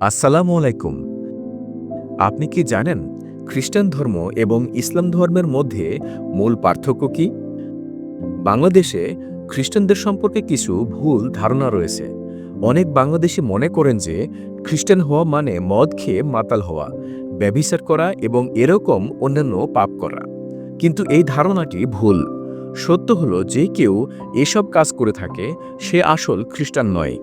আসসালামু আলাইকুম। আপনি কি জানেন খ্রিস্টান ধর্ম এবং ইসলাম ধর্মের মধ্যে মূল পার্থক্য কি? বাংলাদেশে খ্রিস্টানদের সম্পর্কে কিছু ভুল ধারণা রয়েছে। অনেক বাংলাদেশি মনে করেন যে খ্রিস্টান হওয়া মানে মদ খেয়ে মাতাল হওয়া, ব্যভিচার করা এবং এরকম অন্যান্য পাপ করা। কিন্তু এই ধারণাটি ভুল। সত্য হলো যে কেউ এসব কাজ করে থাকে, সে আসল খ্রিস্টান নয়।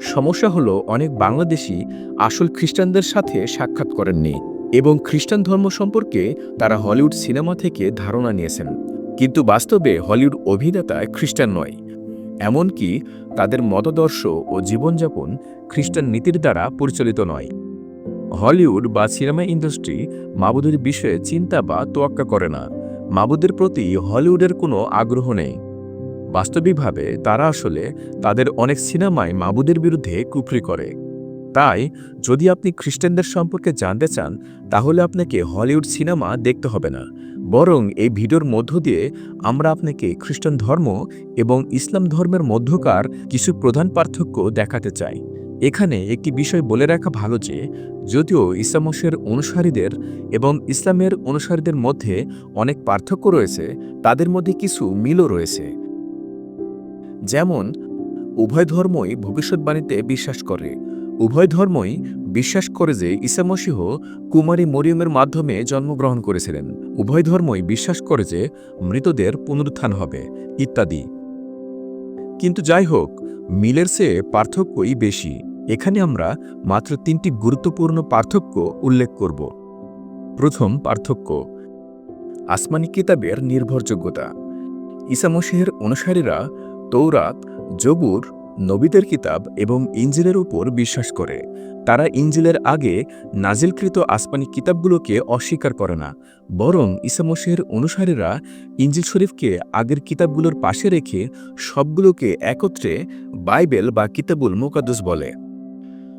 সমস্যা হলো অনেক বাংলাদেশি আসল খ্রিস্টানদের সাথে সাক্ষাৎ করেননি এবং খ্রিস্টান ধর্ম সম্পর্কে তারা হলিউড সিনেমা থেকে ধারণা নিয়েছেন। কিন্তু বাস্তবে হলিউড অভিনেতা খ্রিস্টান নয়, এমনকি তাদের মতদর্শ ও জীবনযাপন খ্রিস্টান নীতির দ্বারা পরিচালিত নয়। হলিউড বা সিনেমা ইন্ডাস্ট্রি মাবুদের বিষয়ে চিন্তা বা তোয়াক্কা করে না। মাবুদের প্রতি হলিউডের কোনো আগ্রহ নেই। বাস্তবিকভাবে তারা আসলে তাদের অনেক সিনেমায় মাবুদের বিরুদ্ধে কুফরি করে। তাই, যদি আপনি খ্রিস্টানদের সম্পর্কে জানতে চান, তাহলে আপনাকে হলিউড সিনেমা দেখতে হবে না। বরং এই ভিডিওর মধ্য দিয়ে আমরা আপনাকে খ্রিস্টান ধর্ম এবং ইসলাম ধর্মের মধ্যকার কিছু প্রধান পার্থক্য দেখাতে চাই। এখানে একটি বিষয় বলে রাখা ভালো যে, যদিও ইসলামসের অনুসারীদের এবং ইসলামের অনুসারীদের মধ্যে অনেক পার্থক্য রয়েছে, তাদের মধ্যে কিছু মিলও রয়েছে। যেমন, উভয় ধর্মই ভবিষ্যৎবাণীতে বিশ্বাস করে। উভয় ধর্মই বিশ্বাস করে যে ঈসামসিহ কুমারী মরিয়মের মাধ্যমে জন্মগ্রহণ করেছিলেন। উভয় ধর্মই বিশ্বাস করে যে মৃতদের পুনরুত্থান হবে, ইত্যাদি। কিন্তু যাই হোক, মিলের চেয়ে পার্থক্যই বেশি। এখানে আমরা মাত্র তিনটি গুরুত্বপূর্ণ পার্থক্য উল্লেখ করব। প্রথম পার্থক্য, আসমানি কিতাবের নির্ভরযোগ্যতা। ঈসামসিহের অনুসারীরা তৌরাত জবুর নবীদের কিতাব এবং ইঞ্জিলের উপর বিশ্বাস করে। তারা ইঞ্জিলের আগে নাজিলকৃত আসমানি কিতাবগুলোকে অস্বীকার করে না, বরং ইসামসের অনুসারীরা ইঞ্জিল শরীফকে আগের কিতাবগুলোর পাশে রেখে সবগুলোকে একত্রে বাইবেল বা কিতাবুল মোকাদ্দুস বলে।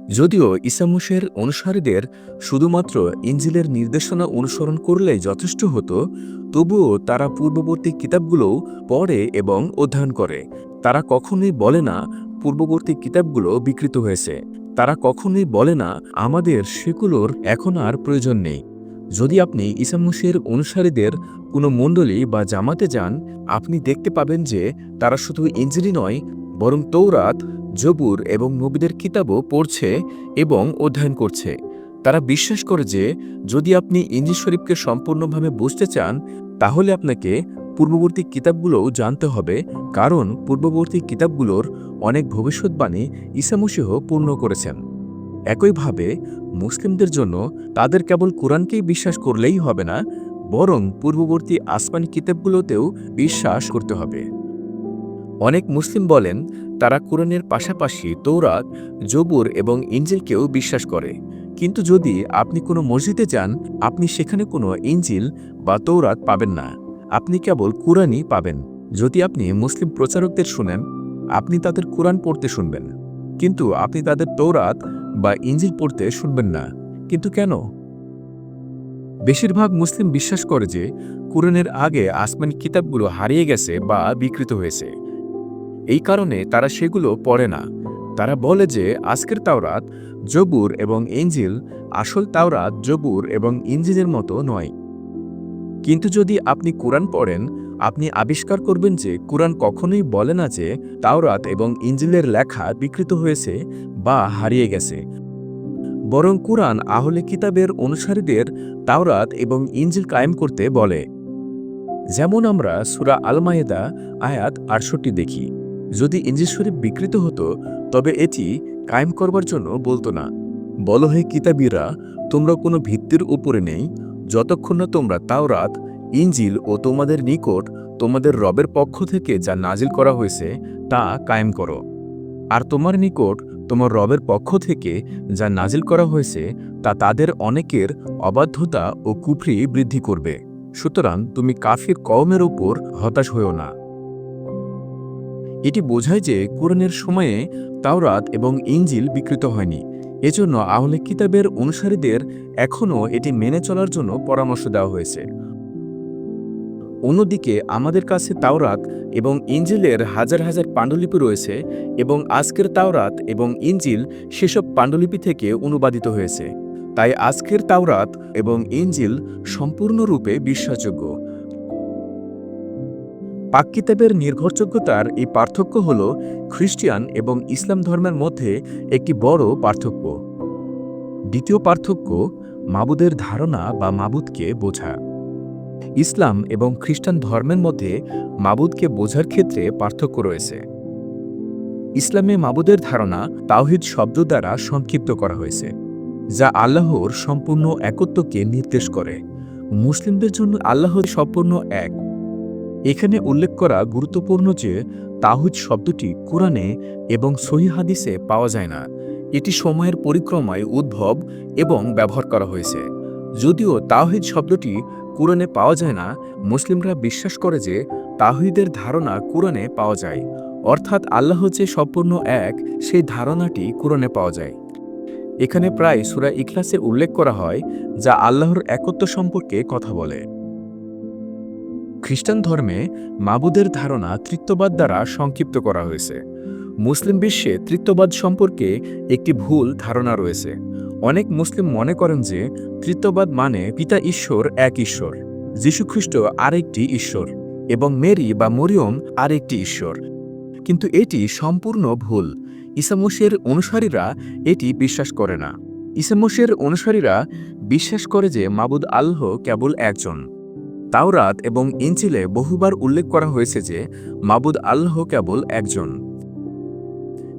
যদিও ইসামুসের অনুসারীদের শুধুমাত্র ইঞ্জিলের নির্দেশনা অনুসরণ করলেই যথেষ্ট হতো, তবুও তারা পূর্ববর্তী কিতাবগুলোও পড়ে এবং অধ্যয়ন করে। তারা কখনোই বলে না, পূর্ববর্তী কিতাবগুলো বিকৃত হয়েছে। তারা কখনোই বলে না, আমাদের সেগুলোর এখন আর প্রয়োজন নেই। যদি আপনি ইসামুসের অনুসারীদের কোনো মণ্ডলী বা জামাতে যান, আপনি দেখতে পাবেন যে তারা শুধু ইঞ্জিলই নয় বরং তৌরাত, জবুর এবং নবীদের কিতাবও পড়ছে এবং অধ্যয়ন করছে। তারা বিশ্বাস করে যে, যদি আপনি ইঞ্জিল শরীফকে সম্পূর্ণভাবে বুঝতে চান, তাহলে আপনাকে পূর্ববর্তী কিতাবগুলোও জানতে হবে, কারণ পূর্ববর্তী কিতাবগুলোর অনেক ভবিষ্যৎবাণী ঈসামসিহ পূর্ণ করেছেন। একইভাবে, মুসলিমদের জন্য তাদের কেবল কোরআনকেই বিশ্বাস করলেই হবে না, বরং পূর্ববর্তী আসমানি কিতাবগুলোতেও বিশ্বাস করতে হবে। অনেক মুসলিম বলেন, তারা কোরআনের পাশাপাশি তৌরাত জবুর এবং ইঞ্জিলকেও বিশ্বাস করে। কিন্তু যদি আপনি কোনো মসজিদে যান, আপনি সেখানে কোনো ইঞ্জিল বা তৌরাত পাবেন না। আপনি কেবল কোরআনই পাবেন। যদি আপনি মুসলিম প্রচারকদের শুনেন, আপনি তাদের কোরআন পড়তে শুনবেন। কিন্তু আপনি তাদের তৌরাত বা ইঞ্জিল পড়তে শুনবেন না। কিন্তু কেন? বেশিরভাগ মুসলিম বিশ্বাস করে যে, কোরআনের আগে আসমানি কিতাবগুলো হারিয়ে গেছে বা বিকৃত হয়েছে। এই কারণে তারা সেগুলো পড়ে না। তারা বলে যে, আজকের তাওরাত জবুর এবং ইঞ্জিল আসল তাওরাত জবুর এবং ইঞ্জিলের মতো নয়। কিন্তু যদি আপনি কোরআন পড়েন, আপনি আবিষ্কার করবেন যে, কোরআন কখনোই বলে না যে, তাওরাত এবং ইঞ্জিলের লেখা বিকৃত হয়েছে বা হারিয়ে গেছে। বরং কোরআন আহলে কিতাবের অনুসারীদের তাওরাত এবং ইঞ্জিল কায়েম করতে বলে। যেমন আমরা সুরা আলমায়েদা আয়াত আটষট্টি দেখি। যদি ইঞ্জিল শরীফ বিকৃত হতো, তবে এটি কায়েম করবার জন্য বলতো না। বল হে কিতাবীরা, তোমরা কোনো ভিত্তির উপরে নেই, যতক্ষণ না তোমরা তাওরাত, ইঞ্জিল ও তোমাদের নিকট তোমাদের রবের পক্ষ থেকে যা নাজিল করা হয়েছে, তা কায়েম করো। আর তোমার নিকট তোমার রবের পক্ষ থেকে যা নাজিল করা হয়েছে, তা তাদের অনেকের অবাধ্যতা ও কুফরি বৃদ্ধি করবে। সুতরাং তুমি কাফির কওমের উপর হতাশ হও না। এটি বোঝায় যে কোরআনের সময়ে তাওরাত এবং ইঞ্জিল বিকৃত হয়নি। এজন্য আহলে কিতাবের অনুসারীদের এখনও এটি মেনে চলার জন্য পরামর্শ দেওয়া হয়েছে। অন্যদিকে আমাদের কাছে তাওরাত এবং ইঞ্জিলের হাজার হাজার পাণ্ডুলিপি রয়েছে এবং আজকের তাওরাত এবং ইঞ্জিল সেসব পাণ্ডুলিপি থেকে অনুবাদিত হয়েছে। তাই আজকের তাওরাত এবং ইঞ্জিল সম্পূর্ণরূপে বিশ্বাসযোগ্য। পাক কিতাবের নির্ভরযোগ্যতার এই পার্থক্য হল খ্রিস্টিয়ান এবং ইসলাম ধর্মের মধ্যে একটি বড় পার্থক্য। দ্বিতীয় পার্থক্য, মাবুদের ধারণা বা মাবুদকে বোঝা। ইসলাম এবং খ্রিস্টান ধর্মের মধ্যে মাবুদকে বোঝার ক্ষেত্রে পার্থক্য রয়েছে। ইসলামে মাবুদের ধারণা তাওহিদ শব্দ দ্বারা সংক্ষিপ্ত করা হয়েছে, যা আল্লাহর সম্পূর্ণ একত্বকে নির্দেশ করে। মুসলিমদের জন্য আল্লাহ সম্পূর্ণ এক এখানে উল্লেখ করা গুরুত্বপূর্ণ যে তাহুদ শব্দটি কোরআনে এবং সহি হাদিসে পাওয়া যায় না। এটি সময়ের পরিক্রমায় উদ্ভব এবং ব্যবহার করা হয়েছে। যদিও তাহিদ শব্দটি কোরআনে পাওয়া যায় না, মুসলিমরা বিশ্বাস করে যে তাহিদের ধারণা কোরআনে পাওয়া যায়। অর্থাৎ আল্লাহ যে সম্পূর্ণ এক, সেই ধারণাটি কোরআনে পাওয়া যায়। এখানে প্রায় সুরা ইখলাসে উল্লেখ করা হয়, যা আল্লাহর একত্ব সম্পর্কে কথা বলে। খ্রিস্টান ধর্মে মাবুদের ধারণা তৃত্ববাদ দ্বারা সংক্ষিপ্ত করা হয়েছে। মুসলিম বিশ্বে তৃত্ববাদ সম্পর্কে একটি ভুল ধারণা রয়েছে। অনেক মুসলিম মনে করেন যে তৃত্ববাদ মানে পিতা ঈশ্বর, এক ঈশ্বর, যীশুখ্রিস্ট আরেকটি ঈশ্বর এবং মেরি বা মরিয়ম আরেকটি ঈশ্বর। কিন্তু এটি সম্পূর্ণ ভুল। ইসামসের অনুসারীরা এটি বিশ্বাস করে না। ইসামসের অনুসারীরা বিশ্বাস করে যে মাবুদ আল্লাহ কেবল একজন। তাওরাত এবং ইঞ্চিলে বহুবার উল্লেখ করা হয়েছে যে মাবুদ আল্লাহ কেবল একজন।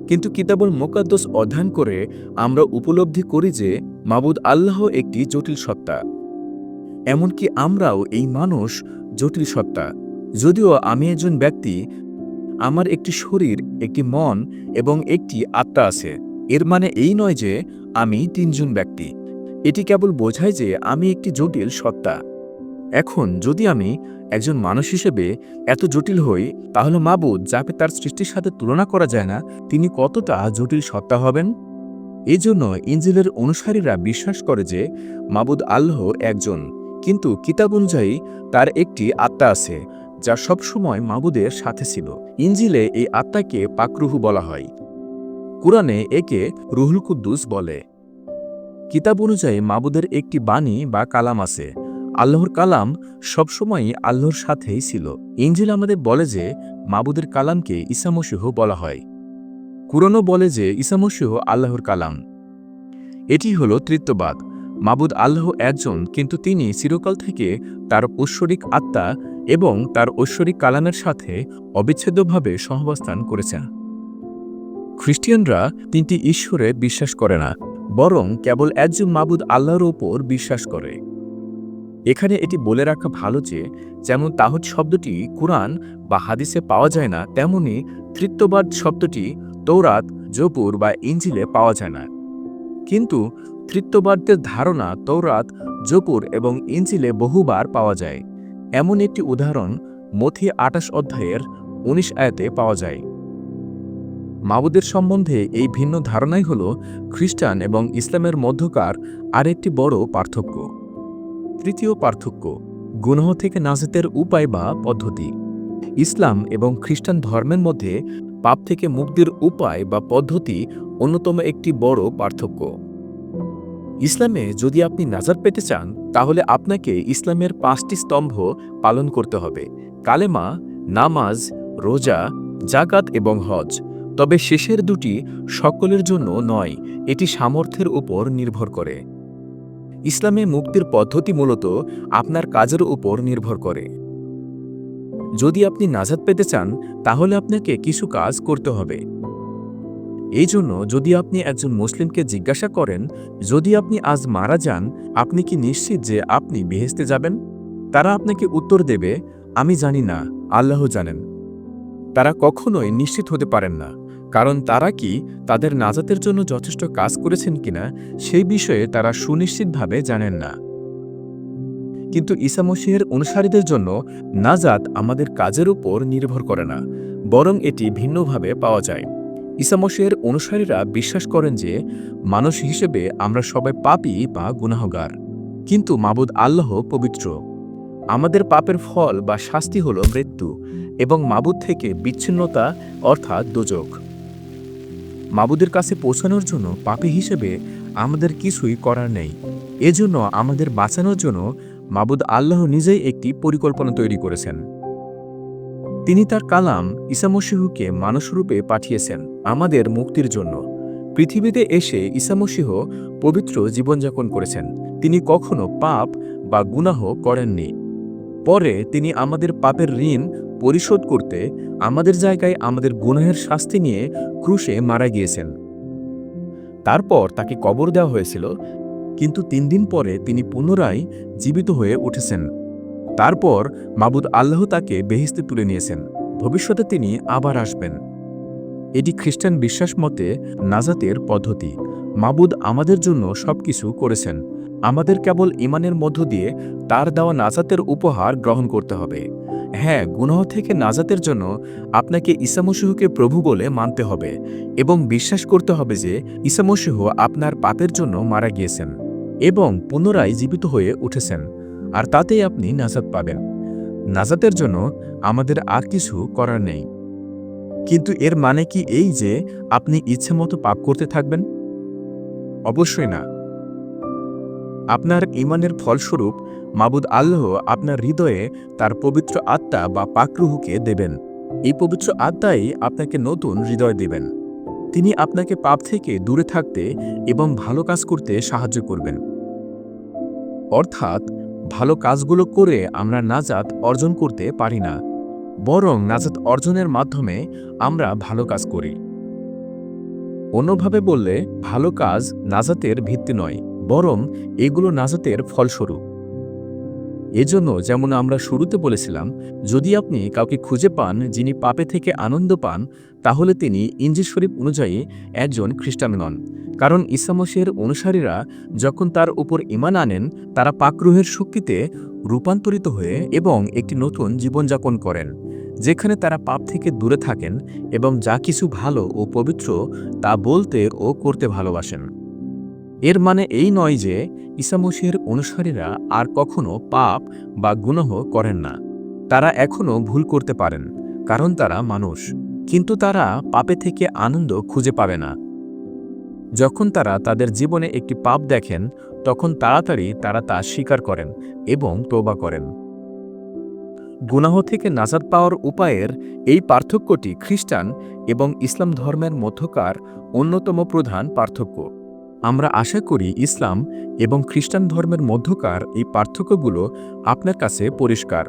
কিন্তু কিতাবুল মোকাদ্দস অধ্যয়ন করে আমরা উপলব্ধি করি যে মাবুদ আল্লাহ একটি জটিল সত্তা। এমনকি আমরাও এই মানুষ জটিল সত্তা। যদিও আমি একজন ব্যক্তি, আমার একটি শরীর, একটি মন এবং একটি আত্মা আছে। এর মানে এই নয় যে আমি তিনজন ব্যক্তি। এটি কেবল বোঝায় যে আমি একটি জটিল সত্তা। এখন যদি আমি একজন মানুষ হিসেবে এত জটিল হই, তাহলে মাবুদ যাকে তার সৃষ্টির সাথে তুলনা করা যায় না, তিনি কতটা জটিল সত্তা হবেন? এই জন্য ইঞ্জিলের অনুসারীরা বিশ্বাস করে যে মাবুদ আল্লাহ একজন, কিন্তু কিতাব অনুযায়ী তার একটি আত্মা আছে, যা সবসময় মাবুদের সাথে ছিল। ইঞ্জিলে এই আত্মাকে পাকরুহু বলা হয়। কুরআনে একে রুহুল কুদ্দুস বলে। কিতাব অনুযায়ী মাবুদের একটি বাণী বা কালাম আছে আল্লাহর কালাম সবসময়ই আল্লাহর সাথেই ছিল। ইঞ্জিল আমাদের বলে যে, মাবুদের কালামকে ইসামসিহ বলা হয়। কুরনও বলে যে ইসামসিহ আল্লাহর কালাম। এটি হল তৃত্ববাদ। মাবুদ আল্লাহ একজন, কিন্তু তিনি চিরকাল থেকে তার ঐশ্বরিক আত্মা এবং তার ঐশ্বরিক কালামের সাথে অবিচ্ছেদ্যভাবে সহাবস্থান করেছেন। খ্রিস্টিয়ানরা তিনটি ঈশ্বরে বিশ্বাস করে না, বরং কেবল একজন মাবুদ আল্লাহর ওপর বিশ্বাস করে। এখানে এটি বলে রাখা ভালো যে, যেমন তাহদ শব্দটি কোরআন বা হাদিসে পাওয়া যায় না, তেমনি তৃত্ববাদ শব্দটি তৌরাত জপুর বা ইঞ্জিলে পাওয়া যায় না। কিন্তু তৃত্ববাদদের ধারণা তৌরাত জপুর এবং ইঞ্জিলে বহুবার পাওয়া যায়। এমন একটি উদাহরণ মথি আটাশ অধ্যায়ের উনিশ আয়াতে পাওয়া যায়। মাবুদের সম্বন্ধে এই ভিন্ন ধারণাই হল খ্রিস্টান এবং ইসলামের মধ্যকার আরেকটি বড় পার্থক্য। তৃতীয় পার্থক্য, গুনহ থেকে নাজেতের উপায় বা পদ্ধতি। ইসলাম এবং খ্রিস্টান ধর্মের মধ্যে পাপ থেকে মুক্তির উপায় বা পদ্ধতি অন্যতম একটি বড় পার্থক্য। ইসলামে যদি আপনি নাজার পেতে চান, তাহলে আপনাকে ইসলামের পাঁচটি স্তম্ভ পালন করতে হবে। কালেমা, নামাজ, রোজা জাকাত এবং হজ। তবে শেষের দুটি সকলের জন্য নয়, এটি সামর্থ্যের উপর নির্ভর করে। ইসলামে মুক্তির পদ্ধতি মূলত আপনার কাজের উপর নির্ভর করে। যদি আপনি নাজাদ পেতে চান, তাহলে আপনাকে কিছু কাজ করতে হবে। এই জন্য যদি আপনি একজন মুসলিমকে জিজ্ঞাসা করেন, যদি আপনি আজ মারা যান, আপনি কি নিশ্চিত যে আপনি বেহেস্তে যাবেন? তারা আপনাকে উত্তর দেবে, আমি জানি না, আল্লাহ জানেন। তারা কখনোই নিশ্চিত হতে পারেন না। কারণ তারা কি তাদের নাজাতের জন্য যথেষ্ট কাজ করেছেন কিনা সেই বিষয়ে তারা সুনিশ্চিতভাবে জানেন না। কিন্তু ইসামসিহের অনুসারীদের জন্য নাজাত আমাদের কাজের উপর নির্ভর করে না, বরং এটি ভিন্নভাবে পাওয়া যায়। ইসামসিহের অনুসারীরা বিশ্বাস করেন যে মানুষ হিসেবে আমরা সবাই পাপী বা গুনাহগার। কিন্তু মাবুদ আল্লাহ পবিত্র। আমাদের পাপের ফল বা শাস্তি হল মৃত্যু এবং মাবুদ থেকে বিচ্ছিন্নতা অর্থাৎ দোজক মাবুদের কাছে পৌঁছানোর জন্য পাপী হিসেবে আমাদের কিছুই করার নেই। এজন্য আমাদের বাঁচানোর জন্য মাবুদ আল্লাহ নিজেই একটি পরিকল্পনা তৈরি করেছেন। তিনি তার কালাম ইসামসিহুকে মানুষরূপে পাঠিয়েছেন আমাদের মুক্তির জন্য। পৃথিবীতে এসে ইসামসিহ পবিত্র জীবনযাপন করেছেন। তিনি কখনো পাপ বা গুনাহ করেননি। পরে তিনি আমাদের পাপের ঋণ পরিশোধ করতে আমাদের জায়গায় আমাদের গুনাহের শাস্তি নিয়ে ক্রুশে মারা গিয়েছেন। তারপর তাকে কবর দেওয়া হয়েছিল, কিন্তু তিন দিন পরে তিনি পুনরায় জীবিত হয়ে উঠেছেন। তারপর মাবুদ আল্লাহ তাকে বেহিস্তে তুলে নিয়েছেন। ভবিষ্যতে তিনি আবার আসবেন। এটি খ্রিস্টান বিশ্বাস মতে নাজাতের পদ্ধতি। মাবুদ আমাদের জন্য সবকিছু করেছেন। আমাদের কেবল ইমানের মধ্য দিয়ে তার দেওয়া নাজাতের উপহার গ্রহণ করতে হবে। হ্যাঁ গুনাহ থেকে নাজাতের জন্য আপনাকে ইসামসিহুকে প্রভু বলে মানতে হবে এবং বিশ্বাস করতে হবে যে ইসামসিহ আপনার পাপের জন্য মারা গিয়েছেন এবং পুনরায় জীবিত হয়ে উঠেছেন, আর তাতেই আপনি নাজাত পাবেন। নাজাতের জন্য আমাদের আর কিছু করার নেই। কিন্তু এর মানে কি এই যে আপনি ইচ্ছে মতো পাপ করতে থাকবেন? অবশ্যই না। আপনার ইমানের ফলস্বরূপ মাবুদ আল্লাহ আপনার হৃদয়ে তার পবিত্র আত্মা বা পাকরুহুকে দেবেন। এই পবিত্র আত্মাই আপনাকে নতুন হৃদয় দেবেন। তিনি আপনাকে পাপ থেকে দূরে থাকতে এবং ভালো কাজ করতে সাহায্য করবেন। অর্থাৎ, ভালো কাজগুলো করে আমরা নাজাত অর্জন করতে পারি না, বরং নাজাত অর্জনের মাধ্যমে আমরা ভালো কাজ করি। অন্যভাবে বললে, ভালো কাজ নাজাতের ভিত্তি নয়, বরং এগুলো নাজাতের ফলস্বরূপ। এজন্য যেমন আমরা শুরুতে বলেছিলাম, যদি আপনি কাউকে খুঁজে পান যিনি পাপে থেকে আনন্দ পান, তাহলে তিনি ইঞ্জিল শরীফ অনুযায়ী একজন খ্রিস্টান নন। কারণ ইসামসের অনুসারীরা যখন তার উপর ইমান আনেন, তারা পাকরুহের শক্তিতে রূপান্তরিত হয়ে এবং একটি নতুন জীবনযাপন করেন, যেখানে তারা পাপ থেকে দূরে থাকেন এবং যা কিছু ভালো ও পবিত্র তা বলতে ও করতে ভালোবাসেন। এর মানে এই নয় যে ইসামসির অনুসারীরা আর কখনো পাপ বা গুনহ করেন না। তারা এখনও ভুল করতে পারেন, কারণ তারা মানুষ। কিন্তু তারা পাপে থেকে আনন্দ খুঁজে পাবে না। যখন তারা তাদের জীবনে একটি পাপ দেখেন, তখন তাড়াতাড়ি তারা তা স্বীকার করেন এবং তোবা করেন। গুনাহ থেকে নাজাদ পাওয়ার উপায়ের এই পার্থক্যটি খ্রিস্টান এবং ইসলাম ধর্মের মধ্যকার অন্যতম প্রধান পার্থক্য। আমরা আশা করি ইসলাম এবং খ্রিস্টান ধর্মের মধ্যকার এই পার্থক্যগুলো আপনার কাছে পরিষ্কার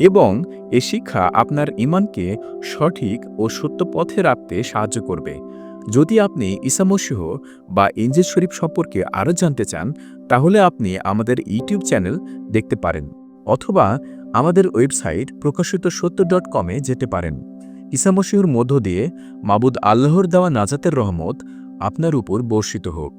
এবং এ শিক্ষা আপনার ইমানকে সঠিক ও সত্য পথে রাখতে সাহায্য করবে। যদি আপনি ইসামসিহ বা ইঞ্জিল শরীফ সম্পর্কে আরও জানতে চান, তাহলে আপনি আমাদের ইউটিউব চ্যানেল দেখতে পারেন অথবা আমাদের ওয়েবসাইট প্রকাশিত সত্য ডট কমে যেতে পারেন। ইসামসিহুর মধ্য দিয়ে মাবুদ আল্লাহর দেওয়া নাজাতের রহমত আপনার উপর বর্ষিত হোক।